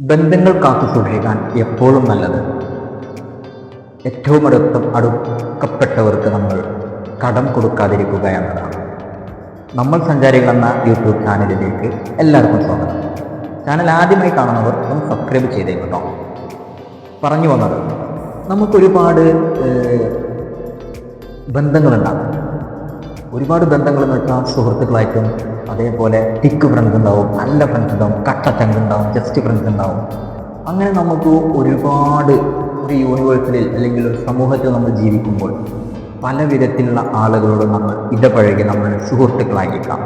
ബന്ധങ്ങൾ കാത്തു സൂക്ഷിക്കാൻ എപ്പോഴും നല്ലത്. ഏറ്റവും അടുത്ത അടുക്കപ്പെട്ടവർക്ക് നമ്മൾ കടം കൊടുക്കാതിരിക്കുക എന്നതാണ്. നമ്മൾ സഞ്ചാരികൾ എന്ന യൂട്യൂബ് ചാനലിലേക്ക് എല്ലാവർക്കും സ്വാഗതം. ചാനൽ ആദ്യമായി കാണുന്നവർ ഒന്ന് സബ്സ്ക്രൈബ് ചെയ്തേക്കട്ടോ പറഞ്ഞു വന്നത് നമുക്കൊരുപാട് ബന്ധങ്ങളുണ്ടാകും ഒരുപാട് ബന്ധങ്ങൾ എന്ന് വെച്ചാൽ സുഹൃത്തുക്കളായിട്ടും അതേപോലെ തിക്ക് ഫ്രണ്ട്സ് ഉണ്ടാവും നല്ല ഫ്രണ്ട്സ് ഉണ്ടാവും കട്ട ചങ്ക് ഉണ്ടാവും ജസ്റ്റ് ഫ്രണ്ട്സ് ഉണ്ടാവും. അങ്ങനെ നമുക്ക് ഒരുപാട് ഒരു യൂണിവേഴ്സിൽ അല്ലെങ്കിൽ ഒരു സമൂഹത്തിൽ നമ്മൾ ജീവിക്കുമ്പോൾ പല വിധത്തിലുള്ള ആളുകളോട് നമ്മൾ ഇടപഴകി നമ്മൾ സുഹൃത്തുക്കളായിരിക്കാം.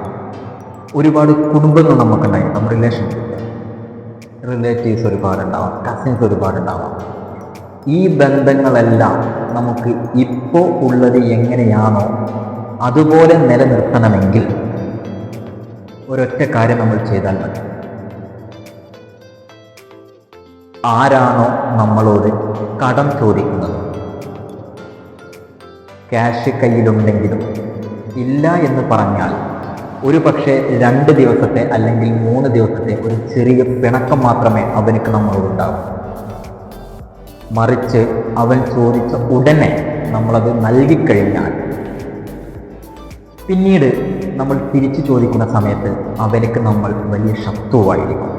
ഒരുപാട് കുടുംബങ്ങൾ നമുക്കുണ്ടായിരിക്കാം റിലേഷൻഷിപ്പ് റിലേറ്റീവ്സ് ഒരുപാടുണ്ടാവാം കസിൻസ് ഒരുപാടുണ്ടാവാം. ഈ ബന്ധങ്ങളെല്ലാം നമുക്ക് ഇപ്പോൾ ഉള്ളത് എങ്ങനെയാണോ അതുപോലെ നിലനിർത്തണമെങ്കിൽ ഒരൊറ്റ കാര്യം നമ്മൾ ചെയ്താൽ മതി. ആരാണോ നമ്മളോട് കടം ചോദിക്കുന്നത്? ക്യാഷ് കയ്യിലുണ്ടെങ്കിലും ഇല്ല എന്ന് പറഞ്ഞാൽ ഒരു പക്ഷേ രണ്ട് ദിവസത്തെ അല്ലെങ്കിൽ മൂന്ന് ദിവസത്തെ ഒരു ചെറിയ പിണക്കം മാത്രമേ അവനക്ക് നമ്മളോടുണ്ടാവൂ മറിച്ച് അവൻ ചോദിച്ച ഉടനെ നമ്മളത് നൽകിക്കഴിഞ്ഞാൽ പിന്നീട് നമ്മൾ തിരിച്ചു ചോദിക്കുന്ന സമയത്ത് അവനക്ക് നമ്മൾ വലിയ ശത്രുവായിരിക്കും.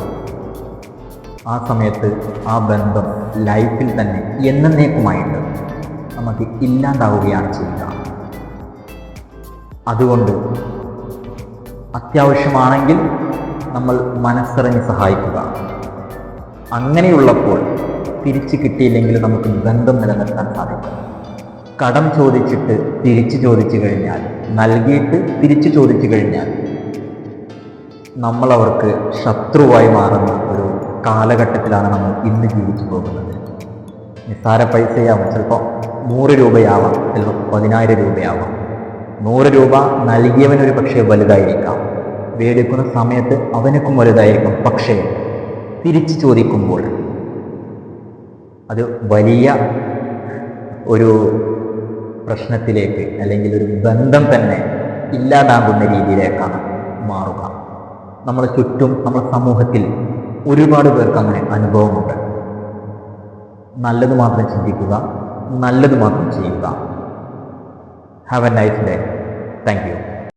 ആ സമയത്ത് ആ ബന്ധം ലൈഫിൽ തന്നെ എന്നേക്കുമായിട്ട് നമുക്ക് ഇല്ലാണ്ടാവുകയാണ് ചെയ്യുക. അതുകൊണ്ട് അത്യാവശ്യമാണെങ്കിൽ നമ്മൾ മനസ്സറിഞ്ഞ് സഹായിക്കുക. അങ്ങനെയുള്ളപ്പോൾ തിരിച്ചു കിട്ടിയില്ലെങ്കിൽ നമുക്ക് ബന്ധം നിലനിർത്താൻ സാധിക്കും. കടം ചോദിച്ചിട്ട് തിരിച്ചു ചോദിച്ചു കഴിഞ്ഞാൽ നൽകിയിട്ട് തിരിച്ചു ചോദിച്ചു കഴിഞ്ഞാൽ നമ്മൾ അവർക്ക് ശത്രുവായി മാറുന്ന ഒരു കാലഘട്ടത്തിലാണ് നമ്മൾ ഇന്ന് ജീവിച്ചു പോകുന്നത്. നിസ്സാര പൈസയാവും ചിലപ്പോൾ നൂറ് രൂപയാവാം ചിലപ്പോൾ പതിനായിരം രൂപയാവാം. നൂറ് രൂപ നൽകിയവനൊരു പക്ഷേ വലുതായിരിക്കാം. വേടിക്കുന്ന സമയത്ത് അവനക്കും വലുതായിരിക്കും. പക്ഷേ തിരിച്ചു ചോദിക്കുമ്പോൾ അത് വലിയ ഒരു പ്രശ്നത്തിലേക്ക് അല്ലെങ്കിൽ ഒരു ബന്ധം തന്നെ ഇല്ലാതാകുന്ന രീതിയിലേക്കാണ് മാറുക. നമ്മുടെ ചുറ്റും നമ്മുടെ സമൂഹത്തിൽ ഒരുപാട് പേർക്ക് അങ്ങനെ അനുഭവമുണ്ട്. നല്ലത് മാത്രം ചിന്തിക്കുക നല്ലത് മാത്രം ചെയ്യുക. Have a nice day thank you